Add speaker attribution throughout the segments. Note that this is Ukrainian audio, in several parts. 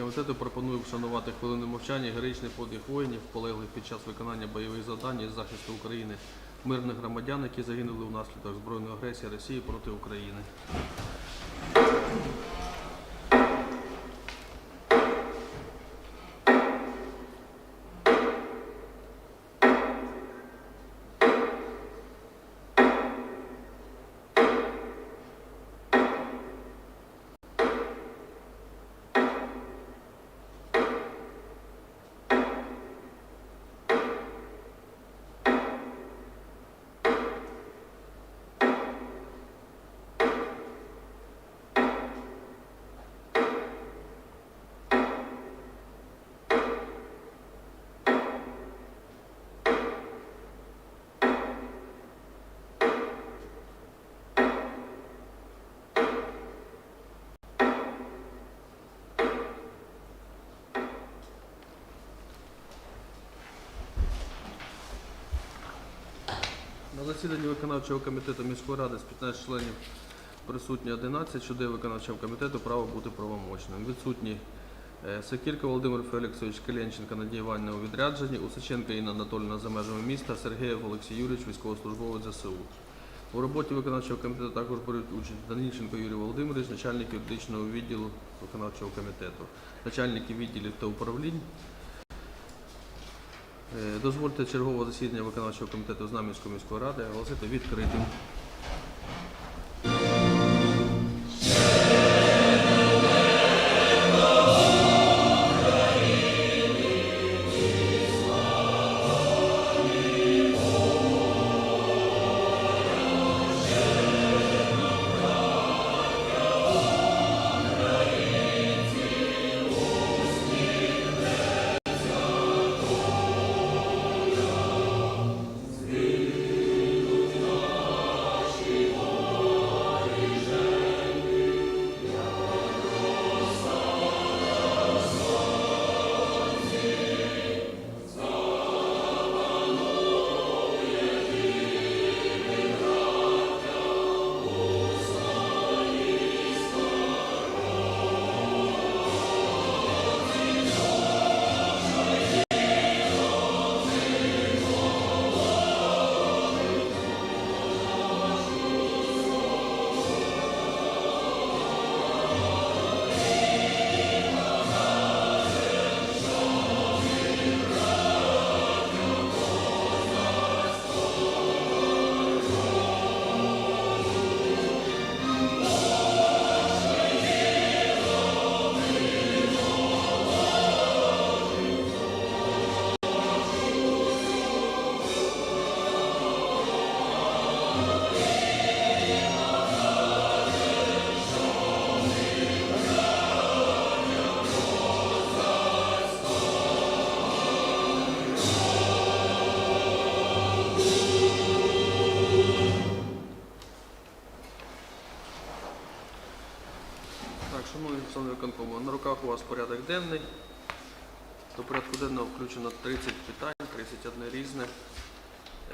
Speaker 1: комітету пропоную вшанувати хвилину мовчання героїчний подвиг воїнів, полеглих під час виконання бойових завдань із захисту України, мирних громадян, які загинули внаслідок збройної агресії Росії проти України. На засіданні виконавчого комітету міської ради з 15 членів присутні 11, що виконавчого комітету право бути правомочним. Відсутні е, Сокірка Володимир Феліксович, Калєнченка Надія Іванівна у відрядженні, Усаченка Інна Анатольовна за межами міста, Сергієв Олексій Юрійович, військовослужбовець ЗСУ. У роботі виконавчого комітету також беруть участь Данильченко Юрій Володимирович, начальник юридичного відділу виконавчого комітету, начальники відділів та управлінь, Дозвольте чергове засідання виконавчого комітету Знам'янської міської ради оголосити відкритим. Порядку денного включено 30 питань, 31 різне.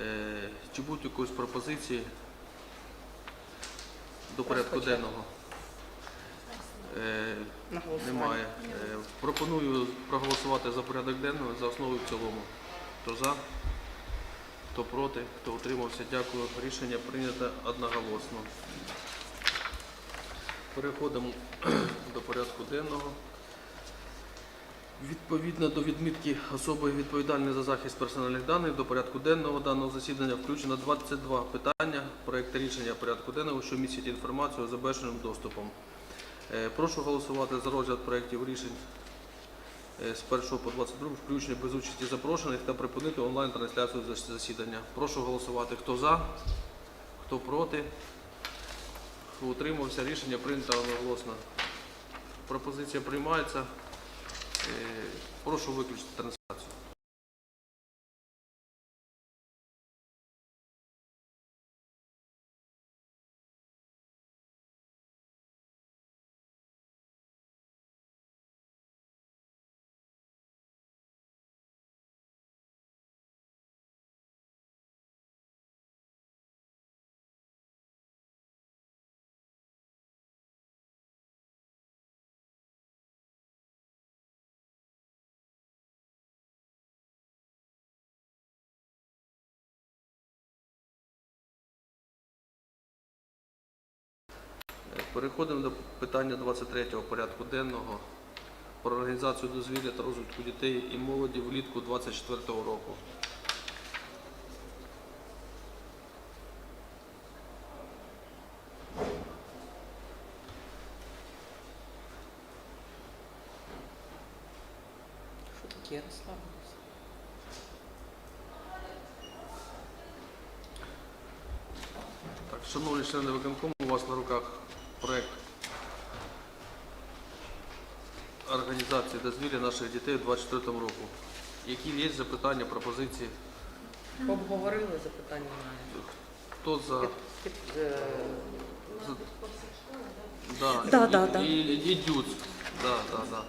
Speaker 1: Е, Чи будуть якісь пропозиції до порядку денного? Е. Немає. Е, Пропоную проголосувати за порядок денний за основу в цілому. Хто за? Хто проти? Хто утримався? Дякую. Рішення прийнято одноголосно. Переходимо до порядку денного. Відповідно до відмітки особи відповідальної за захист персональних даних до порядку денного даного засідання включено 22 питання проєкту рішення порядку денного, що містять інформацію з обмеженим доступом. Е, Прошу голосувати за розгляд проєктів рішень е, з 1 по 22 включення без участі запрошених та припинити онлайн-трансляцію засідання. Прошу голосувати. Хто за, хто проти, хто утримався. Рішення прийнято одноголосно. Пропозиція приймається. Е, Прошу виключити трансляцію. Переходимо до питання 23-го порядку денного про організацію дозвілля та розвитку дітей і молоді влітку 2024 року.
Speaker 2: Що таке я розслабилася?
Speaker 1: Так, шановні члени виконкому, у вас на руках проект організації дозвілля наших дітей у 2024 року. Які є запитання, пропозиції?
Speaker 2: Обговорили запитання немає.
Speaker 1: Хто за?
Speaker 2: Під- під, е,
Speaker 1: Да,
Speaker 3: Да,
Speaker 1: і,
Speaker 3: да, да.
Speaker 1: І, і Дюц. Да, да, да.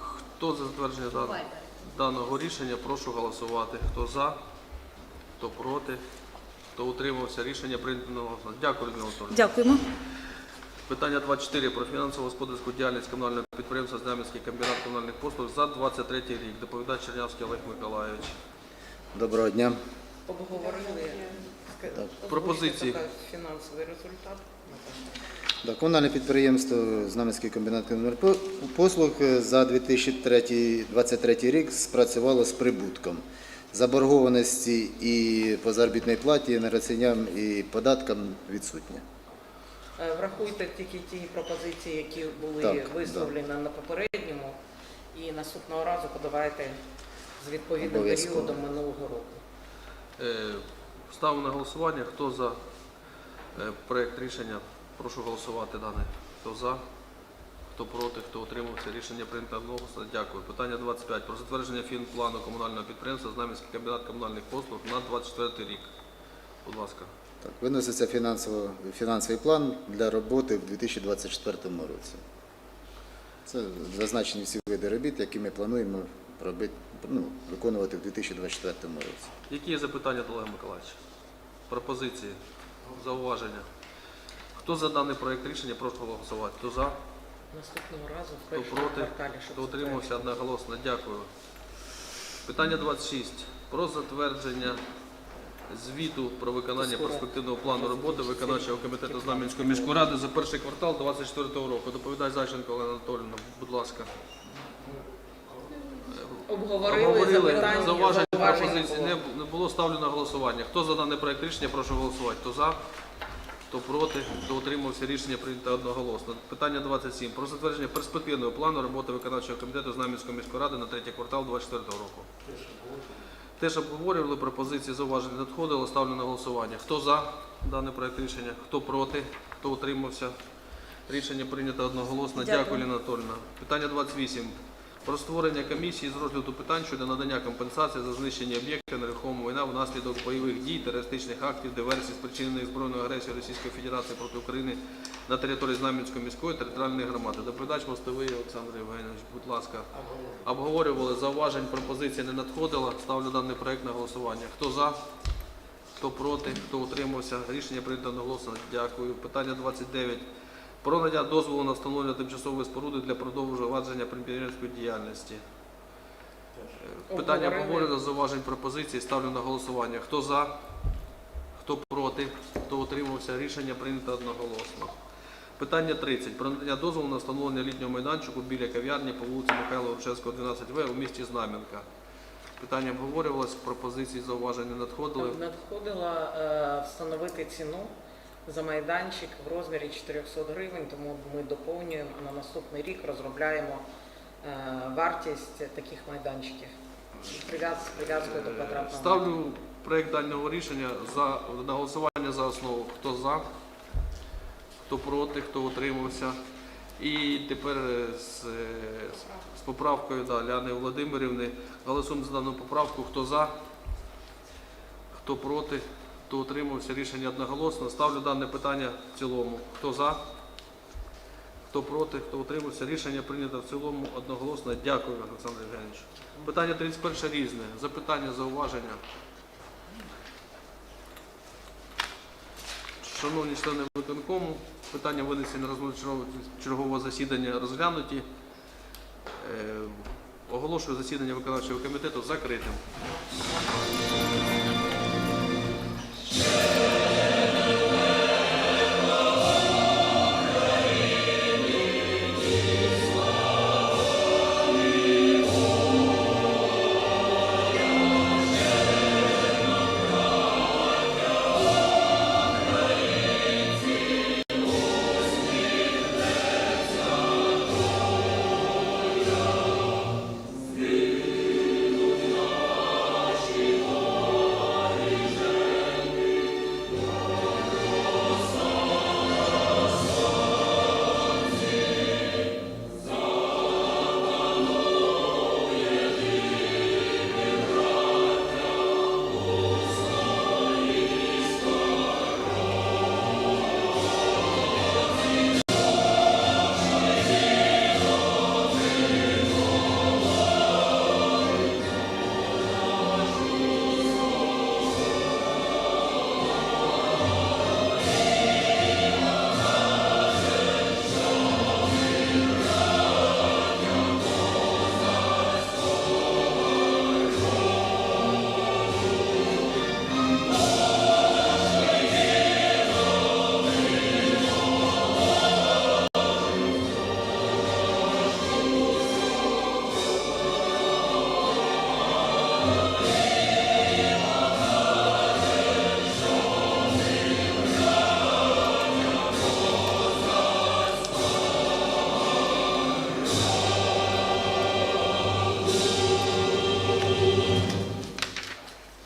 Speaker 1: Хто за затвердження дан- даного рішення, прошу голосувати. Хто за, хто проти, хто утримався. Рішення прийнято. Дякую, Людмила Анатольовна.
Speaker 3: Дякуємо.
Speaker 1: Питання 24 про фінансово-господарську діяльність комунального підприємства Знам'янський комбінат комунальних послуг за 23 рік. Доповідач Чернявський Олег Миколайович.
Speaker 4: Доброго дня.
Speaker 2: обговорили.
Speaker 1: Пропозиції.
Speaker 2: Фінансовий результат.
Speaker 4: Да, Комунальне підприємство Знам'янський комбінат комунальних послуг за 2023 рік спрацювало з прибутком. Заборгованості і по заробітній платі, енергоціням і податкам відсутні.
Speaker 2: Е, Врахуйте тільки ті пропозиції, які були
Speaker 4: Так,
Speaker 2: висловлені на попередньому, і наступного разу подавайте з відповідним періодом минулого року.
Speaker 1: Е, Ставимо на голосування. Хто за е, проект рішення? Прошу голосувати дане. Хто за? Хто проти, хто утримався? Рішення прийнято одноголосно. Дякую. Питання 25. Про затвердження фінплану комунального підприємства Знам'янський комбінат комунальних послуг на 24 рік. Будь ласка.
Speaker 4: Так, виноситься фінансовий план для роботи в 2024 році. Це зазначені всі види робіт, які ми плануємо робити, ну, виконувати в 2024 році.
Speaker 1: Які є запитання до Олега Миколаївича? Пропозиції, зауваження? Хто за даний проект рішення, прошу голосувати. Хто за,
Speaker 2: Наступного разу в
Speaker 1: хто
Speaker 2: першому
Speaker 1: проти,
Speaker 2: кварталі, щоб
Speaker 1: хто утримався одноголосно. Дякую. Питання 26. Про затвердження звіту про виконання перспективного плану роботи виконавчого комітету Знам'янської міської ради за перший квартал 2024 року. Доповідай Зайченко Олена Анатолійовна, будь ласка.
Speaker 2: Обговорили, запитання,
Speaker 1: зауважень,
Speaker 2: було.
Speaker 1: не, не було, ставлю на голосування. Хто за даний проект рішення, прошу голосувати. Хто за, хто проти, хто утримався, рішення прийнято одноголосно. Питання 27. Про затвердження перспективного плану роботи виконавчого комітету Знам'янської міської ради на третій квартал 2024 року. Теж обговорювали пропозиції, зауважень не надходило, ставлю на голосування. Хто за даний проект рішення, хто проти, хто утримався. Рішення прийнято одноголосно. Дякую,
Speaker 3: Дякую.
Speaker 1: Ліна Анатольовна. Питання 28. Про створення комісії з розгляду питань щодо надання компенсації за знищення об'єктів нерухомого майна внаслідок бойових дій, терористичних актів, диверсій, спричинених збройною агресією Російської Федерації проти України на території Знам'янської міської територіальної громади. Доповідач мостовий Олександр Євгенович, будь ласка. Обговорювали зауважень, пропозицій не надходило. Ставлю даний проект на голосування. Хто за? Хто проти, хто утримався? Рішення прийнято одноголосно. Дякую. Питання 29. Про надання дозволу на встановлення тимчасової споруди для продовжування підприємницької діяльності. Е, Питання обговорено, зауважень пропозицій. Ставлю на голосування. Хто за? Хто проти? Хто утримався? Рішення прийнято одноголосно. Питання 30. Про надання дозволу на встановлення літнього майданчику біля кав'ярні по вулиці Михайла Рушевського, 12В у місті Знам'янка. Питання обговорювалось, пропозиції, зауважень не надходили.
Speaker 2: Надходило е, встановити ціну за майданчик в розмірі 400 гривень, тому ми доповнюємо на наступний рік розробляємо е, вартість таких майданчиків прив'язкою до квадратного.
Speaker 1: Ставлю проект даного рішення за, на голосування за основу. Хто за, хто проти, хто утримався. І тепер е, з, е, з поправкою да, Ляни Володимирівни голосуємо за дану поправку. Хто за, хто проти, хто утримався. Рішення одноголосно. Ставлю дане питання в цілому. Хто за, хто проти, хто утримався. Рішення прийнято в цілому одноголосно. Дякую, Олександр Євгенович. Питання 31 різне. Запитання, зауваження. Шановні члени виконкому, питання винесені на розгляд чергового засідання розглянуті. Е, оголошую засідання виконавчого комітету закритим.